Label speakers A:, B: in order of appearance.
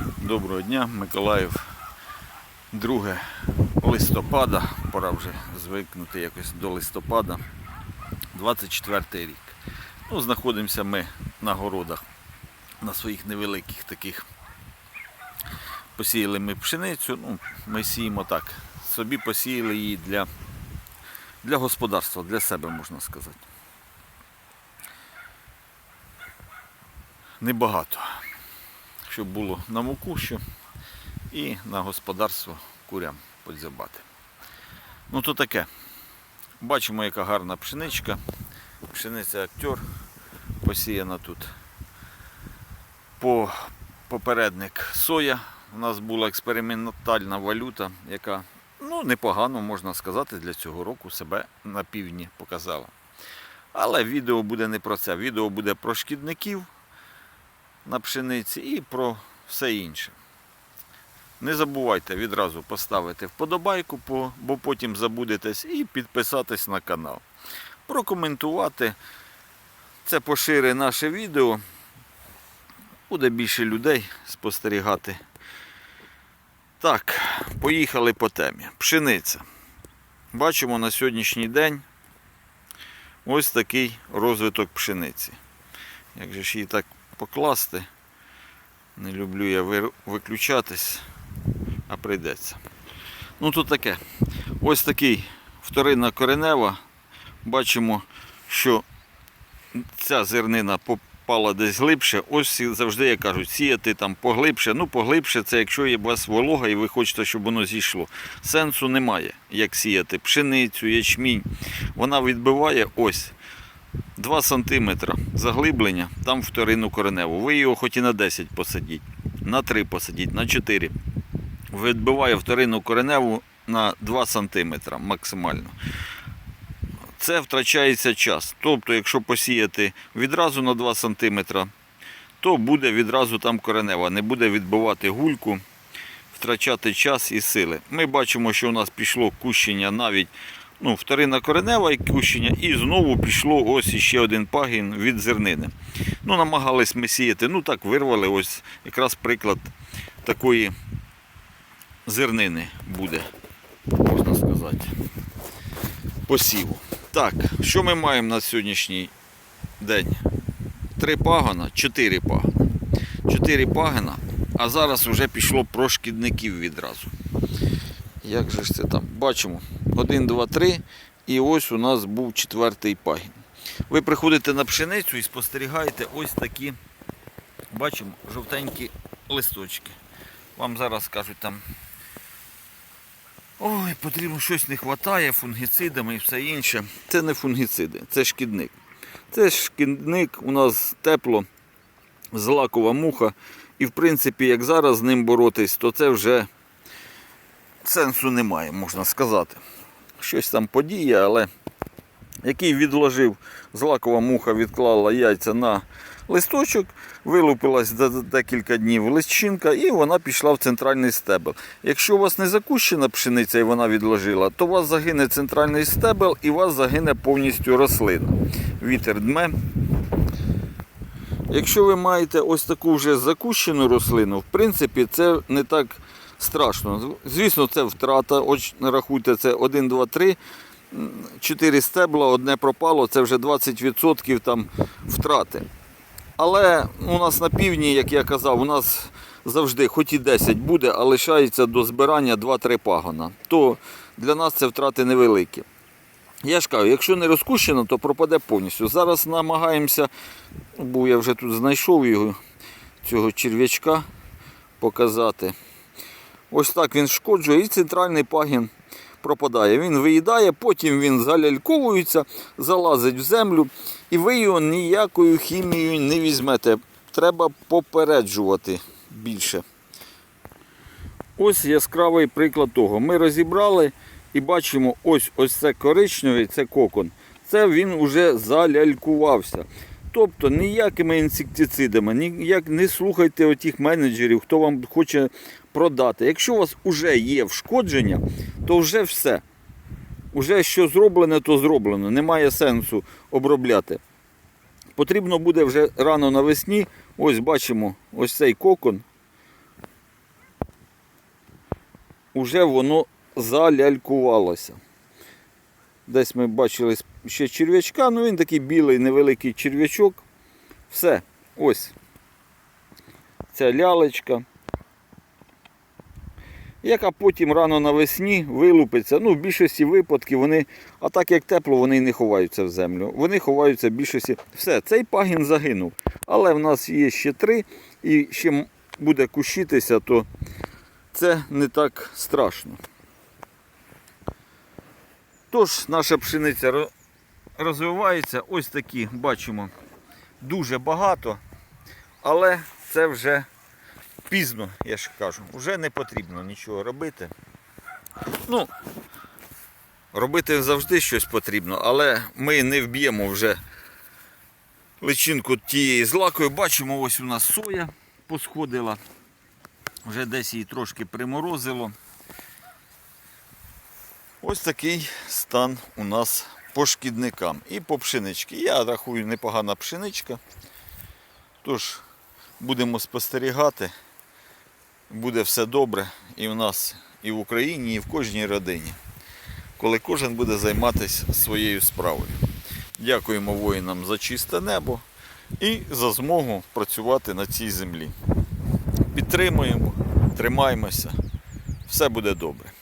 A: Доброго дня, Миколаїв. 2 листопада, пора вже звикнути якось до листопада. 24 рік. Ну, знаходимося ми на городах, на своїх невеликих таких. Посіяли ми пшеницю, ну, ми сіємо так. Собі посіяли її для, для господарства, для себе можна сказати. Небагато щоб було на муку що і на господарство курям подзябати. Ну то таке. Бачимо, яка гарна пшеничка. Пшениця актер посіяна тут. По попередник соя. У нас була експериментальна валюта, яка ну, непогано, можна сказати, для цього року себе на півдні показала. Але відео буде не про це. Відео буде про шкідників на пшениці і про все інше. Не забувайте відразу поставити вподобайку, бо потім забудетесь, і підписатись на канал. Прокоментувати. Це пошири наше відео. Буде більше людей спостерігати. Так, поїхали по темі. Пшениця. Бачимо на сьогоднішній день ось такий розвиток пшениці. Як же ж її так покласти. Не люблю я виключатись, а прийдеться. Ну тут таке. Ось такий вторинна коренева. Бачимо, що ця зернина попала десь глибше. Ось завжди як кажуть, сіяти там поглибше. Ну, поглибше це якщо є у вас волога і ви хочете, щоб воно зійшло. Сенсу немає, як сіяти пшеницю, ячмінь. Вона відбиває ось 2 см заглиблення, там вторинну кореневу. Ви його хоч і на 10 посадіть, на 3 посадіть, на 4. Відбиває вторинну кореневу на 2 см максимально. Це втрачається час. Тобто, якщо посіяти відразу на 2 см, то буде відразу там коренева, не буде відбивати гульку, втрачати час і сили. Ми бачимо, що у нас пішло кущення навіть ну, вторинна коренева і кущення, і знову пішло ось іще один пагін від зернини. Ну, намагались ми сіяти, ну так вирвали, ось якраз приклад такої зернини буде, можна сказати, посіву. Так, що ми маємо на сьогоднішній день? Три пагона, чотири пагона. Чотири пагона, а зараз вже пішло про шкідників відразу. Як же ж це там? Бачимо. 1, 2, 3. І ось у нас був четвертий пагін. Ви приходите на пшеницю і спостерігаєте ось такі, бачимо, жовтенькі листочки. Вам зараз кажуть там. Ой, потрібно щось не вистачає фунгіцидами і все інше. Це не фунгіциди, це шкідник. Це шкідник, у нас тепло, злакова муха. І в принципі, як зараз з ним боротись, то це вже сенсу немає, можна сказати. Щось там подіє, але який відложив, злакова муха відклала яйця на листочок, вилупилась за декілька днів лищинка і вона пішла в центральний стебел. Якщо у вас не закущена пшениця і вона відложила, то у вас загине центральний стебел і у вас загине повністю рослина. Вітер дме. Якщо ви маєте ось таку вже закущену рослину, в принципі, це не так страшно. Звісно, це втрата. Ось рахуйте, це 1, 2, 3, 4 стебла, одне пропало, це вже 20% там втрати. Але у нас на півдні, як я казав, у нас завжди, хоч і 10 буде, а лишається до збирання 2-3 пагона. То для нас це втрати невеликі. Я ж кажу, якщо не розкущено, то пропаде повністю. Зараз намагаємося, ну, бо я вже тут знайшов його, цього черв'ячка показати. Ось так він шкоджує і центральний пагін пропадає. Він виїдає, потім він заляльковується, залазить в землю, і ви його ніякою хімією не візьмете. Треба попереджувати більше. Ось яскравий приклад того. Ми розібрали і бачимо, ось ось це коричневий, це кокон. Це він вже залялькувався. Тобто ніякими інсектицидами, ніяк не слухайте отих менеджерів, хто вам хоче продати. Якщо у вас вже є вшкодження, то вже все. Уже що зроблене, то зроблено. Немає сенсу обробляти. Потрібно буде вже рано навесні. Ось бачимо ось цей кокон. вже воно залялькувалося. Десь ми бачили ще черв'ячка, ну він такий білий невеликий черв'ячок. Все, ось. Ця лялечка. Яка потім рано навесні вилупиться. Ну, в більшості випадків вони, а так як тепло, вони не ховаються в землю. Вони ховаються в більшості. Все, цей пагін загинув. Але в нас є ще три, і ще буде кущитися, то це не так страшно. Тож, наша пшениця ро- розвивається. Ось такі, бачимо, дуже багато, але це вже пізно, я ж кажу. Вже не потрібно нічого робити. Ну, робити завжди щось потрібно, але ми не вб'ємо вже личинку тієї з лакою. Бачимо, ось у нас соя посходила. Вже десь її трошки приморозило. Ось такий стан у нас по шкідникам і по пшеничці. Я рахую непогана пшеничка. Тож будемо спостерігати. Буде все добре і в нас, і в Україні, і в кожній родині. Коли кожен буде займатися своєю справою. Дякуємо воїнам за чисте небо і за змогу працювати на цій землі. Підтримуємо, тримаємося. Все буде добре.